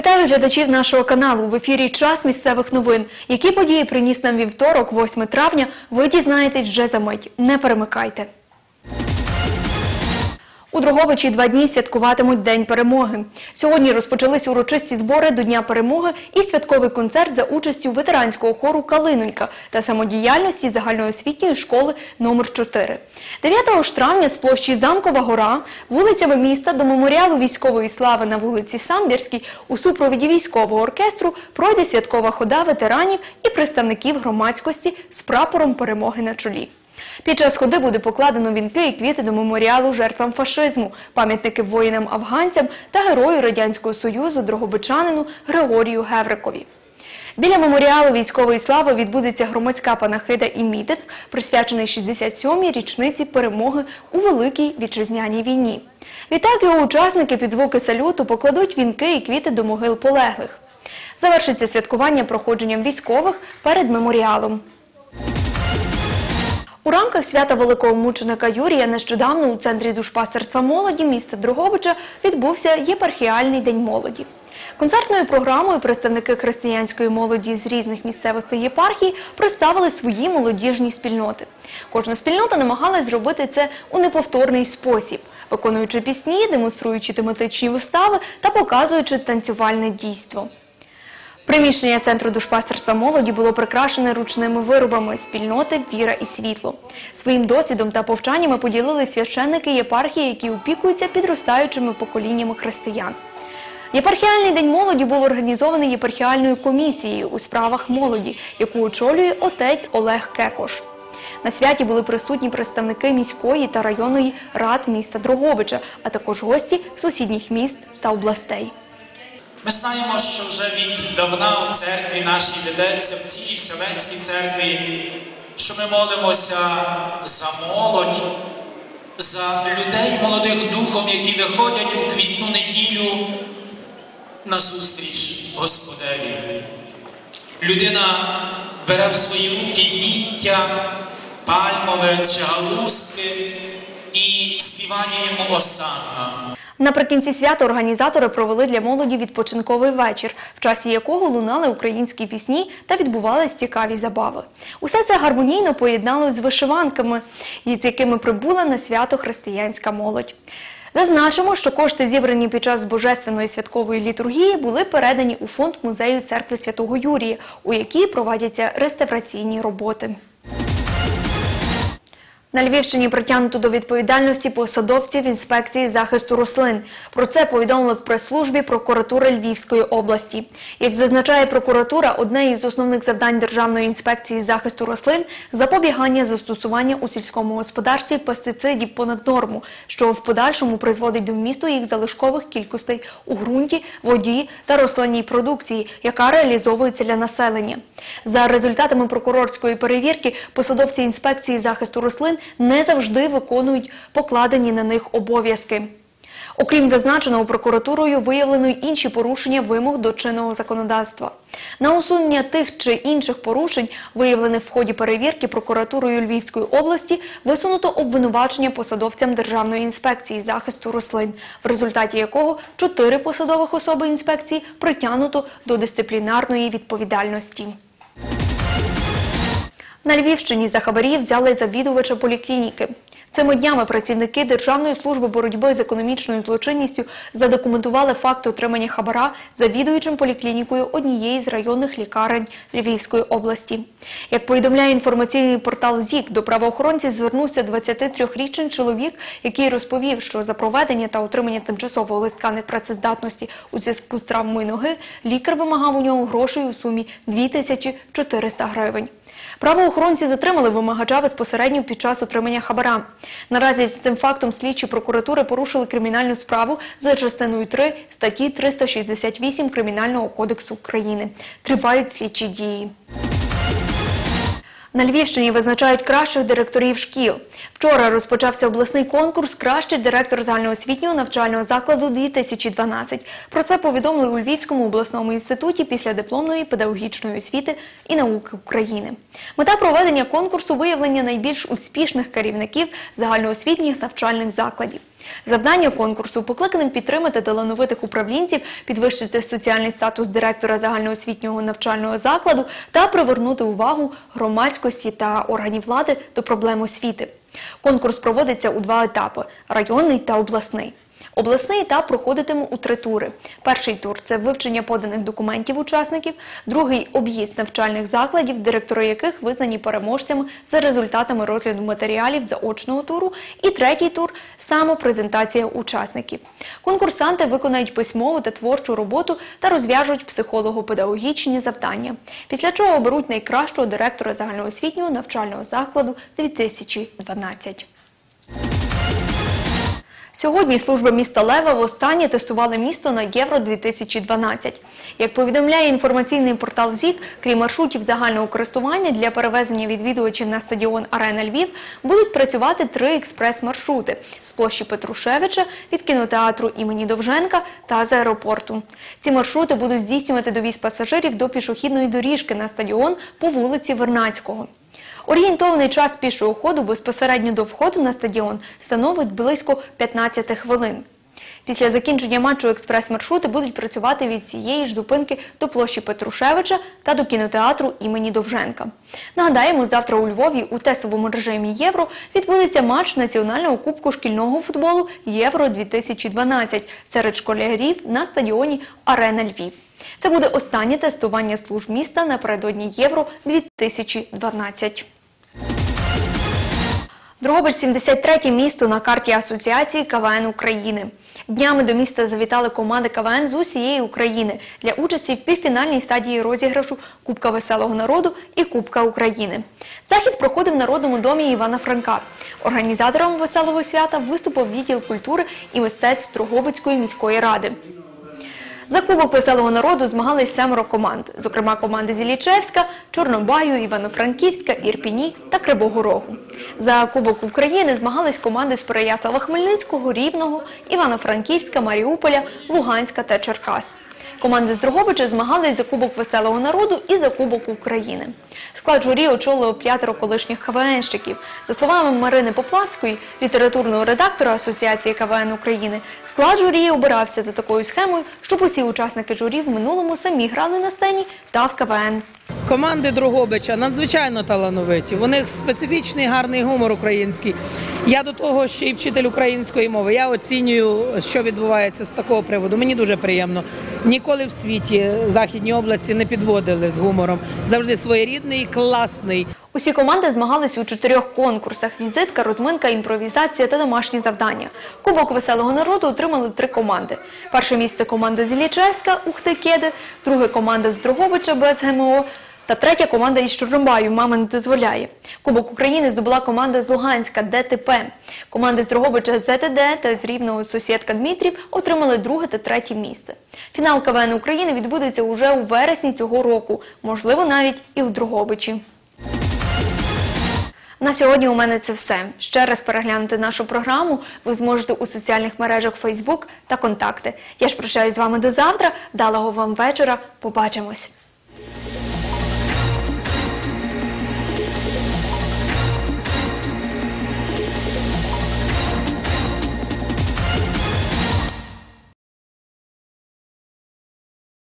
Вітаю глядачів нашого каналу. В ефірі час місцевих новин. Які події приніс нам вівторок, 8 травня, ви дізнаєтесь вже за мить. Не перемикайте. У Дрогобичі два дні святкуватимуть День перемоги. Сьогодні розпочались урочисті збори до Дня перемоги і святковий концерт за участю ветеранського хору Калинонька та самодіяльності загальноосвітньої школи номер 4 9 ж з площі Замкова гора вулицями міста до меморіалу військової слави на вулиці Самбірській у супровіді військового оркестру пройде святкова хода ветеранів і представників громадськості з прапором перемоги на чолі. Під час ходи буде покладено вінки і квіти до меморіалу жертвам фашизму, пам'ятники воїнам-афганцям та герою Радянського Союзу Дрогобичанину Григорію Геврикові. Біля меморіалу військової слави відбудеться громадська панахида і мітинг, присвячений 67-й річниці перемоги у Великій Вітчизняній війні. Відтак його учасники під звуки салюту покладуть вінки і квіти до могил полеглих. Завершиться святкування проходженням військових перед меморіалом. У рамках свята великого мученика Юрія нещодавно у центрі душпастерства молоді міста Дрогобича відбувся єпархіальний день молоді. Концертною програмою представники християнської молоді з різних місцевостей єпархії представили свої молодіжні спільноти. Кожна спільнота намагалась зробити це у неповторний спосіб, виконуючи пісні, демонструючи тематичні вистави та показуючи танцювальне дійство. Приміщення центру душпастерства молоді було прикрашене ручними виробами спільноти Віра і світло. Своїм досвідом та повчаннями поділили священники єпархії, які опікуються підростаючими поколіннями християн. Єпархіальний день молоді був організований єпархіальною комісією у справах молоді, яку очолює отець Олег Кекош. На святі були присутні представники міської та районної рад міста Дрогобича, а також гості сусідніх міст та областей. Ми знаємо, що вже віддавна в церкві нашій ведеться, в цій Вселенській церкві, що ми молимося за молодь, за людей молодих духом, які виходять у квітну неділю на зустріч Господеві. Людина бере в свої руки віття, пальмове чи галузки і співає йому осанна. Наприкінці свята організатори провели для молоді відпочинковий вечір, в часі якого лунали українські пісні та відбувались цікаві забави. Усе це гармонійно поєдналось з вишиванками, з якими прибула на свято християнська молодь. Зазначимо, що кошти, зібрані під час божественної святкової літургії, були передані у фонд музею церкви Святого Юрія, у якій проводяться реставраційні роботи. На Львівщині притягнуто до відповідальності посадовців інспекції захисту рослин. Про це повідомили в прес-службі прокуратури Львівської області. Як зазначає прокуратура, одне із основних завдань Державної інспекції захисту рослин запобігання застосування у сільському господарстві пестицидів понад норму, що в подальшому призводить до вмісту їх залишкових кількостей у ґрунті, воді та рослинній продукції, яка реалізовується для населення. За результатами прокурорської перевірки, посадовці інспекції захисту рослин не завжди виконують покладені на них обов'язки. Окрім зазначеного, прокуратурою виявлено й інші порушення вимог до чинного законодавства. На усунення тих чи інших порушень, виявлених в ході перевірки прокуратурою Львівської області, висунуто обвинувачення посадовцям Державної інспекції захисту рослин, в результаті якого чотири посадових особи інспекції притягнуто до дисциплінарної відповідальності. На Львівщині за хабарі взяли завідувача поліклініки. Цими днями працівники Державної служби боротьби з економічною злочинністю задокументували факт отримання хабара завідуючим поліклінікою однієї з районних лікарень Львівської області. Як повідомляє інформаційний портал ЗІК, до правоохоронців звернувся 23-річний чоловік, який розповів, що за проведення та отримання тимчасового листка непрацездатності у зв'язку з травмою ноги лікар вимагав у нього грошей у сумі 2400 гривень. Правоохоронці затримали вимагача безпосередньо під час отримання хабара. Наразі з цим фактом слідчі прокуратури порушили кримінальну справу за частиною 3 статті 368 Кримінального кодексу України. Тривають слідчі дії. На Львівщині визначають кращих директорів шкіл. Вчора розпочався обласний конкурс Кращий директор загальноосвітнього навчального закладу 2012. Про це повідомили у Львівському обласному інституті після дипломної педагогічної освіти і науки України. Мета проведення конкурсу виявлення найбільш успішних керівників загальноосвітніх навчальних закладів. Завдання конкурсу покликаним підтримати талановитих управлінців, підвищити соціальний статус директора загальноосвітнього навчального закладу та привернути увагу громадськості та органів влади до проблем освіти. Конкурс проводиться у два етапи районний та обласний. Обласний етап проходитиме у три тури. Перший тур це вивчення поданих документів учасників, другий об'їзд навчальних закладів, директори яких визнані переможцями за результатами розгляду матеріалів заочного туру, і третій тур самопрезентація учасників. Конкурсанти виконають письмову та творчу роботу та розв'яжуть психолого-педагогічні завдання. Після чого оберуть найкращого директора загальноосвітнього навчального закладу 2012. Сьогодні служба міста Лева востаннє тестували місто на Євро 2012. Як повідомляє інформаційний портал ЗІК, крім маршрутів загального користування для перевезення відвідувачів на стадіон Арена Львів будуть працювати три експрес-маршрути з площі Петрушевича від кінотеатру імені Довженка та з аеропорту. Ці маршрути будуть здійснювати довіз пасажирів до пішохідної доріжки на стадіон по вулиці Вернацького. Орієнтовний час пішого ходу безпосередньо до входу на стадіон становить близько 15 хвилин. Після закінчення матчу експрес-маршрути будуть працювати від цієї ж зупинки до площі Петрушевича та до кінотеатру імені Довженка. Нагадаємо, завтра у Львові у тестовому режимі Євро відбудеться матч національного кубку шкільного футболу Євро 2012 серед школярів на стадіоні Арена Львів. Це буде останнє тестування служб міста напередодні Євро 2012. Дрогобич – 73 місто на карті Асоціації КВН України. Днями до міста завітали команди КВН з усієї України для участі в півфінальній стадії розіграшу Кубка Веселого народу і Кубка України. Захід проходив в Народному домі Івана Франка. Організатором веселого свята виступив відділ культури і мистецтв Дрогобицької міської ради. За Кубок веселого народу змагались семеро команд, зокрема команди з Іллічевська, Чорнобаю, Івано-Франківська, Ірпіні та Кривого Рогу. За Кубок України змагались команди з Переяслава Хмельницького, Рівного, Івано-Франківська, Маріуполя, Луганська та Черкас. Команди з Дрогобича змагались за Кубок веселого народу і за Кубок України. Склад журі очолило п'ятеро колишніх КВНщиків. За словами Марини Поплавської, літературного редактора Асоціації КВН України, склад журі обирався за такою схемою, щоб усі учасники журі в минулому самі грали на сцені та в КВН. Команди Дрогобича надзвичайно талановиті. У них специфічний гарний гумор український. Я до того ще й вчитель української мови. Я оцінюю, що відбувається з такого приводу. Мені дуже приємно. Ніколи в світі західні області не підводили з гумором. Завжди своєрідний, класний. Усі команди змагались у чотирьох конкурсах: візитка, розминка, імпровізація та домашні завдання. Кубок веселого народу отримали три команди. Перше місце команда з Іллічевська Ухтекеди, друге команда з Дрогобича БЦГМО та третя команда із Чорнобаю Мама не дозволяє. Кубок України здобула команда з Луганська ДТП. Команди з Дрогобича ЗТД та з Рівного сусідка Дмитрів отримали друге та третє місце. Фінал КВН України відбудеться уже у вересні цього року, можливо, навіть і у Дрогобичі. На сьогодні у мене це все. Ще раз переглянути нашу програму ви зможете у соціальних мережах Facebook та Контакти. Я ж прощаюсь з вами до завтра. Далого вам вечора. Побачимось.